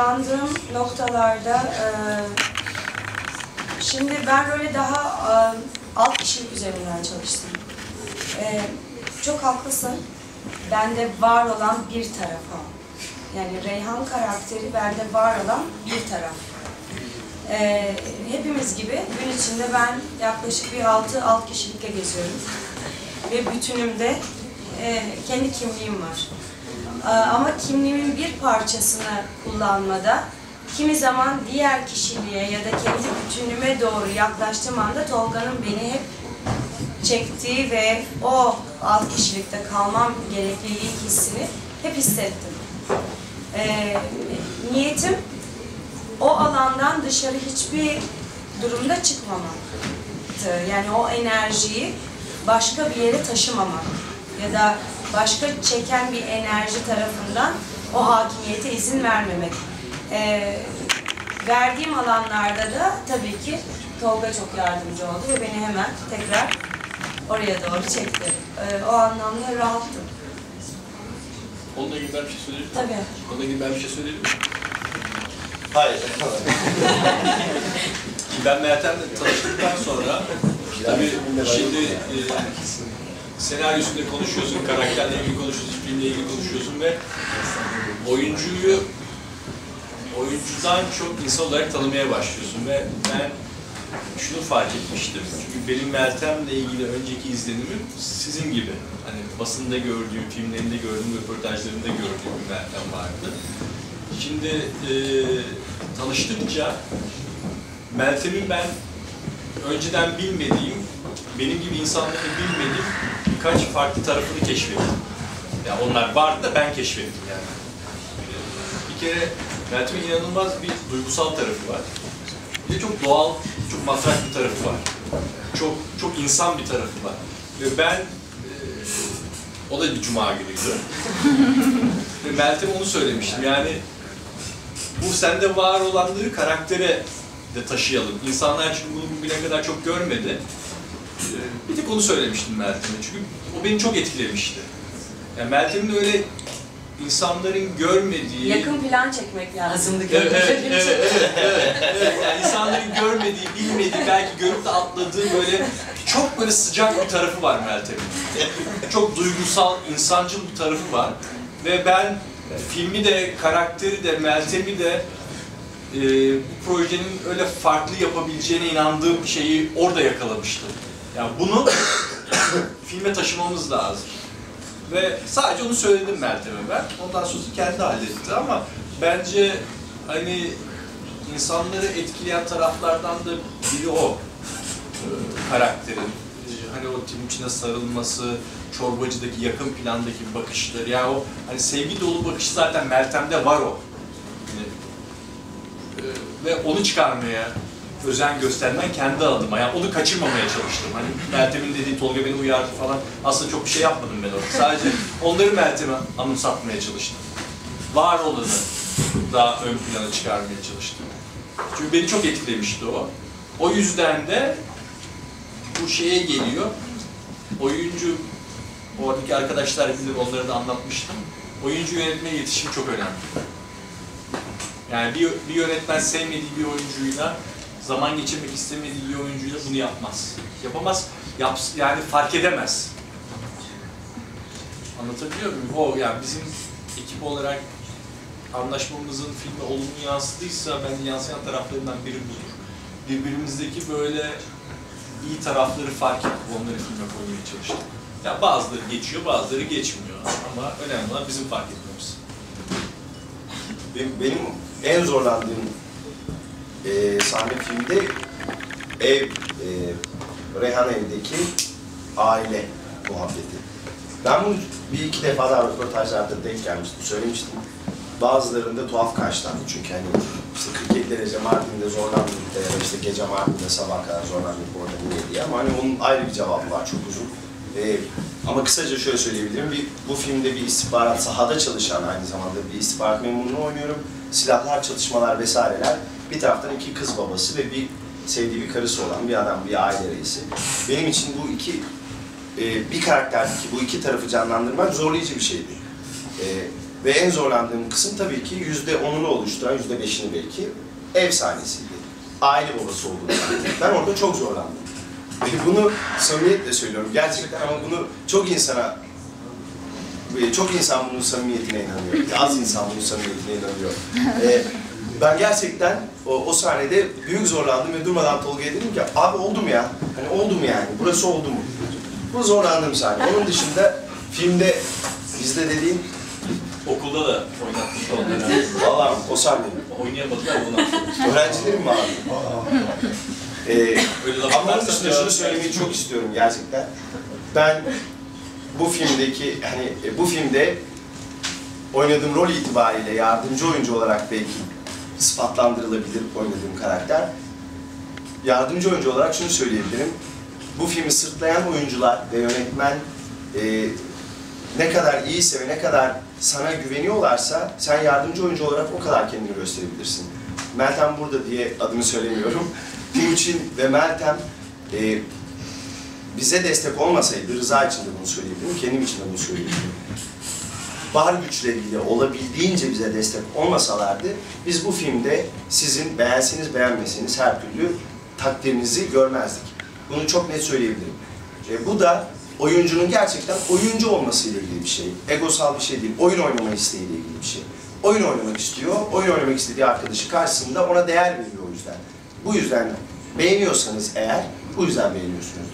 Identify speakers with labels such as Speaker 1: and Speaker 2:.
Speaker 1: Zorlandığım noktalarda e, şimdi ben böyle daha e, alt kişilik üzerinden çalıştım. E, çok haklısın. Bende var olan bir tarafa. Yani Reyhan karakteri bende var olan bir taraf. E, hepimiz gibi gün içinde ben yaklaşık bir altı alt kişilikle geziyorum. Ve bütünümde e, kendi kimliğim var. Ee, Ama kimliğimin bir parçasını kullanmada kimi zaman diğer kişiliğe ya da kendi bütünüme doğru yaklaştığım anda Tolga'nın beni hep çektiği ve o alt kişilikte kalmam gerekliliği hissini hep hissettim. Ee, niyetim o alandan dışarı hiçbir durumda çıkmamaktı. Yani o enerjiyi başka bir yere taşımamak ya da başka çeken bir enerji tarafından o hakimiyete izin vermemek. Ee, verdiğim alanlarda da tabii ki Tolga çok yardımcı oldu ve beni hemen tekrar oraya doğru çekti. Ee, o anlamda rahattım.
Speaker 2: Onunla ilgili ben bir şey söyleyebilir miyim?
Speaker 1: Tabii.
Speaker 2: Onunla ilgili ben bir şey söyleyebilir miyim?
Speaker 3: Hayır.
Speaker 2: Şimdi ben Meltem'le tanıştıktan sonra tabii şimdi e, senaryosunda konuşuyorsun, karakterle ilgili konuşuyorsun, filmle ilgili konuşuyorsun ve oyuncuyu oyuncudan çok insan olarak tanımaya başlıyorsun ve ben şunu fark etmiştim. Çünkü benim Meltem'le ilgili önceki izlenimim sizin gibi. Hani basında gördüğüm, filmlerinde gördüğüm, röportajlarında gördüğüm bir Meltem vardı. Şimdi e, tanıştıkça Meltem'in ben önceden bilmediğim, benim gibi insanların bilmediğim birkaç farklı tarafını keşfettim. Ya onlar vardı da ben keşfettim yani. Bir kere Meltem'in inanılmaz bir duygusal tarafı var. Bir de çok doğal, çok matrak bir tarafı var. Çok çok insan bir tarafı var. Ve ben e, o da bir cuma günüydü. Ve Meltem onu söylemiştim. Yani bu sende var olanları karaktere de taşıyalım. İnsanlar çünkü bunu bugüne kadar çok görmedi. Bir tek onu söylemiştim Meltem'e çünkü o beni çok etkilemişti. Yani Meltem'in öyle insanların görmediği...
Speaker 1: Yakın plan çekmek lazımdı.
Speaker 2: Evet, evet, evet, evet, evet, evet. Yani insanların görmediği, bilmediği, belki görüp de atladığı böyle çok böyle sıcak bir tarafı var Meltem'in. Çok duygusal, insancıl bir tarafı var. Ve ben filmi de, karakteri de, Meltem'i de e, bu projenin öyle farklı yapabileceğine inandığım şeyi orada yakalamıştım. Yani bunu filme taşımamız lazım. Ve sadece onu söyledim Meltem'e ben. Ondan sonra kendi halletti ama bence hani insanları etkileyen taraflardan da biri o e, karakterin. Hani o Timuçin'e sarılması, çorbacıdaki yakın plandaki bakışları. Yani o hani sevgi dolu bakış zaten Meltem'de var o. Yani, e, ve onu çıkarmaya özen göstermen kendi adıma. Yani onu kaçırmamaya çalıştım. Hani Meltem'in dediği Tolga beni uyardı falan. Aslında çok bir şey yapmadım ben orada. Sadece onları Meltem'e anımsatmaya çalıştım. Var olanı daha ön plana çıkarmaya çalıştım. Çünkü beni çok etkilemişti o. O yüzden de bu şeye geliyor. Oyuncu, oradaki arkadaşlar bilir onları da anlatmıştım. Oyuncu yönetmeye iletişim çok önemli. Yani bir, bir yönetmen sevmediği bir oyuncuyla, zaman geçirmek istemediği bir oyuncuyla bunu yapmaz. Yapamaz, yaps, yani fark edemez. Anlatabiliyor muyum? O yani bizim ekip olarak anlaşmamızın filme olumlu yansıdıysa bence yansıyan taraflarından biri budur. Birbirimizdeki böyle iyi tarafları fark edip onları filme koymaya çalıştık. Ya bazıları geçiyor, bazıları geçmiyor ama önemli olan bizim fark etmemiz.
Speaker 3: benim en zorlandığım e, sahne filmde ev, e, Reyhan evdeki aile muhabbeti. Ben bunu bir iki defa daha röportajlarda denk gelmiştim, söylemiştim. Bazılarında tuhaf karşılandı çünkü hani işte 47 derece Mardin'de zorlandık ya da işte gece Mardin'de sabah kadar zorlandık orada niye diye ama hani onun ayrı bir cevabı var çok uzun. Ee, ama kısaca şöyle söyleyebilirim, bir, bu filmde bir istihbarat, sahada çalışan aynı zamanda bir istihbarat memurunu oynuyorum. Silahlar, çatışmalar vesaireler. Bir taraftan iki kız babası ve bir sevdiği bir karısı olan bir adam, bir aile reisi. Benim için bu iki, e, bir karakterdeki bu iki tarafı canlandırmak zorlayıcı bir şeydi. E, Ve en zorlandığım kısım tabii ki yüzde onunu oluşturan, yüzde beşini belki ev sahnesiydi. Aile babası olduğunu. Ben orada çok zorlandım. Ve bunu samimiyetle söylüyorum gerçekten ama bunu çok insana e, çok insan bunun samimiyetine inanıyor. Az insan bunun samimiyetine inanıyor. E, ben gerçekten o, o sahnede büyük zorlandım ve durmadan Tolga'ya dedim ki abi oldu mu ya? Hani oldu mu yani? Burası oldu mu? Bu zorlandığım sahne. Onun dışında filmde bizde dediğim
Speaker 2: Okulda da oynatmış oldun.
Speaker 3: Valla o sahne.
Speaker 2: Oynayamadılar bunu.
Speaker 3: Öğrencilerim mi abi? Ee, ama onun dışında şunu söylemeyi çok istiyorum gerçekten. Ben bu filmdeki, hani e, bu filmde oynadığım rol itibariyle yardımcı oyuncu olarak belki sıfatlandırılabilir oynadığım karakter. Yardımcı oyuncu olarak şunu söyleyebilirim. Bu filmi sırtlayan oyuncular ve yönetmen e, ne kadar iyiyse ve ne kadar sana güveniyorlarsa sen yardımcı oyuncu olarak o kadar kendini gösterebilirsin. Meltem burada diye adını söylemiyorum. Timuçin ve Meltem e, bize destek olmasaydı, Rıza için de bunu söyleyebilirim, kendim için de bunu söyleyebilirim. Var güçleriyle olabildiğince bize destek olmasalardı, biz bu filmde sizin beğenseniz beğenmeseniz her türlü takdirinizi görmezdik. Bunu çok net söyleyebilirim. E, bu da oyuncunun gerçekten oyuncu olmasıyla ilgili bir şey. Egosal bir şey değil, oyun oynama isteğiyle ilgili bir şey. Oyun oynamak istiyor, oyun oynamak istediği arkadaşı karşısında ona değer veriyor o yüzden. Bu yüzden beğeniyorsanız eğer, bu yüzden beğeniyorsunuz.